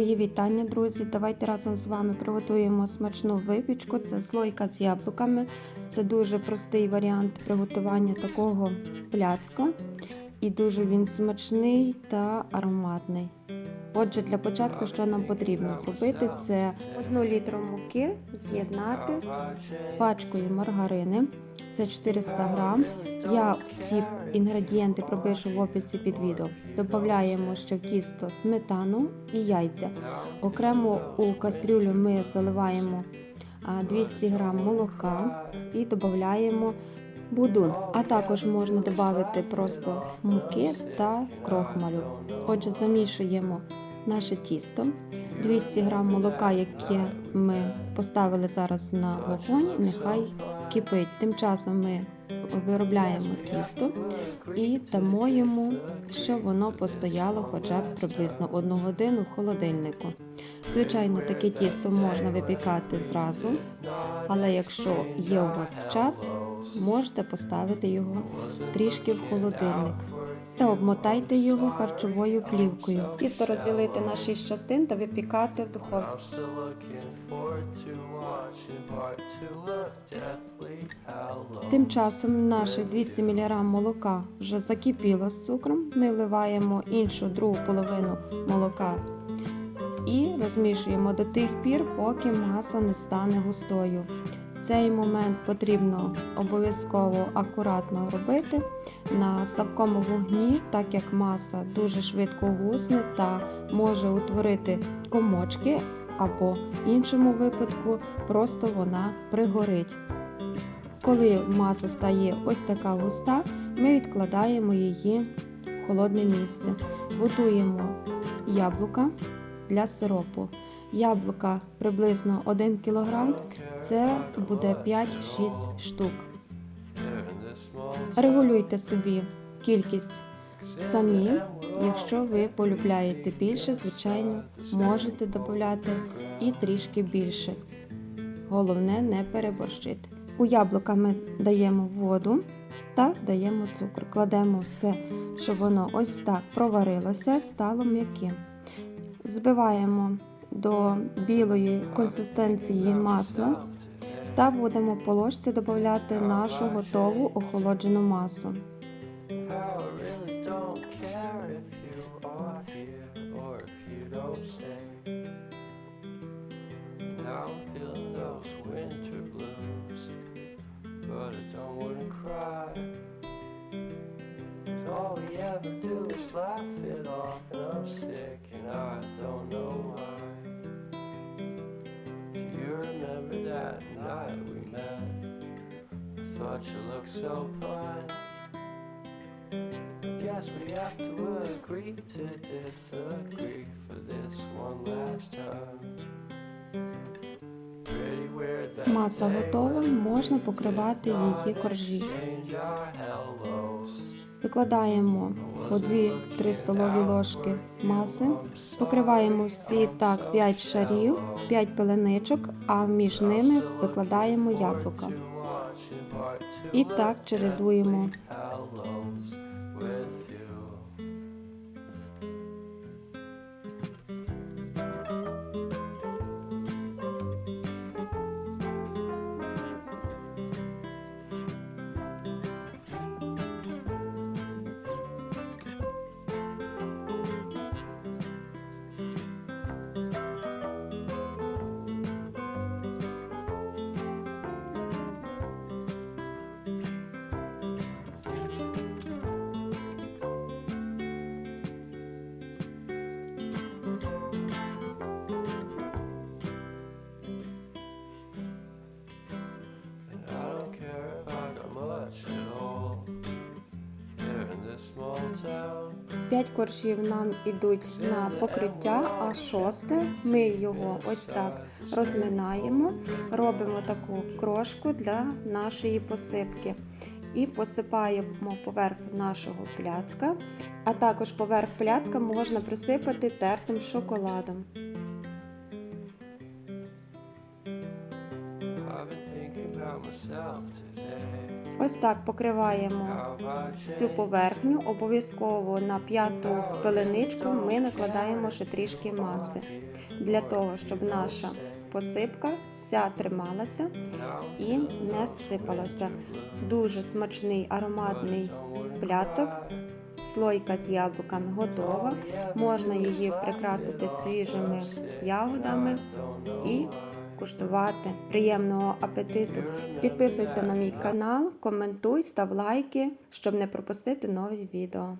Мої вітання, друзі! Давайте разом з вами приготуємо смачну випічку. Це слойка з яблуками. Це дуже простий варіант приготування такого пляцка. І дуже він смачний та ароматний. Отже, для початку, що нам потрібно зробити, це 1 літру муки з'єднати з пачкою маргарини. Це 400 грам. Я всі інгредієнти пропишу в описі під відео. Додаємо ще в тісто сметану і яйця. Окремо у кастрюлю ми заливаємо а, 200 грам молока і додаємо будун. А також можна додати просто муки та крохмалю. Отже, замішуємо наше тісто. 200 грам молока, яке ми поставили зараз на вогонь, нехай кипить. Тим часом ми виробляємо тісто і дамо йому, щоб воно постояло хоча б приблизно одну годину в холодильнику. Звичайно, таке тісто можна випікати зразу, але якщо є у вас час, можете поставити його трішки в холодильник та обмотайте його харчовою плівкою. Тісто розділити на 6 частин та випікати в духовці. Тим часом наше 200 мг молока вже закипіло з цукром. Ми вливаємо іншу другу половину молока і розмішуємо до тих пір, поки маса не стане густою. Цей момент потрібно обов'язково акуратно робити на слабкому вогні, так як маса дуже швидко гусне та може утворити комочки, або в іншому випадку просто вона пригорить. Коли маса стає ось така густа, ми відкладаємо її в холодне місце. Готуємо яблука для сиропу. Яблука приблизно 1 кг, це буде 5-6 штук. Регулюйте собі кількість самі. Якщо ви полюбляєте більше, звичайно, можете додати і трішки більше. Головне не переборщити. У яблука ми даємо воду та даємо цукор. Кладемо все, щоб воно ось так проварилося, стало м'яким. Збиваємо до білої консистенції масла та будемо по ложці додати нашу готову охолоджену масу. All we ever do is laugh it off, and I'm sick and I don't know why. That night we met? Thought you looked so fine. Guess we have to agree to disagree for this one last time. Маса готова, можна покривати її коржі. Викладаємо по 2-3 столові ложки маси, покриваємо всі так 5 шарів, 5 пеленичок, а між ними викладаємо яблука. І так чередуємо. 5 коржів нам ідуть на покриття, а шосте ми його ось так розминаємо, робимо таку крошку для нашої посипки. І посипаємо поверх нашого пляцка, а також поверх пляцка можна присипати тертим шоколадом. I've been thinking about myself today. Ось так покриваємо всю поверхню. Обов'язково на п'яту пеленичку ми накладаємо ще трішки маси. для того, щоб наша посипка вся трималася і не сипалася. Дуже смачний ароматний пляцок. Слойка з яблуками готова. Можна її прикрасити свіжими ягодами і куштувати. Приємного апетиту! Підписуйся на мій канал, коментуй, став лайки, щоб не пропустити нові відео.